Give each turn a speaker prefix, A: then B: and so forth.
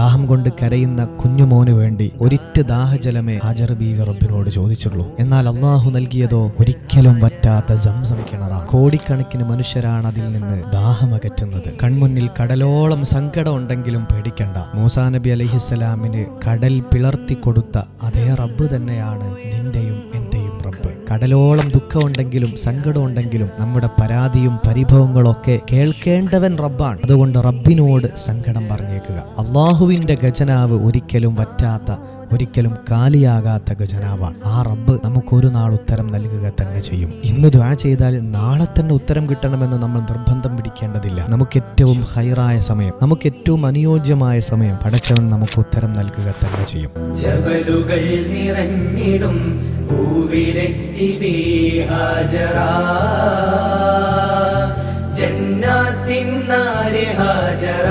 A: ദാഹം കൊണ്ട് കരയുന്ന കുഞ്ഞുമോന് വേണ്ടി ഒരിറ്റ് ദാഹജലമേ ഹാജർ ബീവി റബ്ബിനോട് ചോദിച്ചുള്ളൂ. എന്നാൽ അള്ളാഹു നൽകിയതോ ഒരിക്കലും വറ്റാത്ത ജംസം കിണറ. കോടിക്കണക്കിന് മനുഷ്യരാണ് അതിൽ നിന്ന് ദാഹമകറ്റുന്നത്. കൺമുന്നിൽ കടലോളം സങ്കടം ഉണ്ടെങ്കിലും പേടിക്കണ്ട. മൂസാ നബി അലഹിസ്സലാമിന് കടൽ പിളർത്തി കൊടുത്ത അതേ റബ്ബ് തന്നെയാണ് നിന്റെയും കടലോളം ദുഃഖമുണ്ടെങ്കിലും സങ്കടമുണ്ടെങ്കിലും നമ്മുടെ പരാതിയും പരിഭവങ്ങളൊക്കെ കേൾക്കേണ്ടവൻ റബ്ബാണ്. അതുകൊണ്ട് റബ്ബിനോട് സങ്കടം പറഞ്ഞേക്കുക. അള്ളാഹുവിന്റെ ഖജനാവ് ഒരിക്കലും വറ്റാത്ത ഒരിക്കലും കാലിയാകാത്ത ഖജനാവാണ്. ആ റബ്ബ് നമുക്കൊരു നാൾ ഉത്തരം നൽകുക തന്നെ ചെയ്യും. ഇന്ന് ദ്വാ ചെയ്താൽ നാളെ തന്നെ ഉത്തരം കിട്ടണമെന്ന് നമ്മൾ നിർബന്ധം പിടിക്കേണ്ടതില്ല. നമുക്ക് ഏറ്റവും ഹൈറായ സമയം നമുക്ക് ഏറ്റവും അനുയോജ്യമായ സമയം പടച്ചവൻ നമുക്ക് ഉത്തരം നൽകുക തന്നെ ചെയ്യും.
B: പൂവിലെത്തി ബീഹാജറ ജന്നാത്തിൻ നാല് ഹാജറ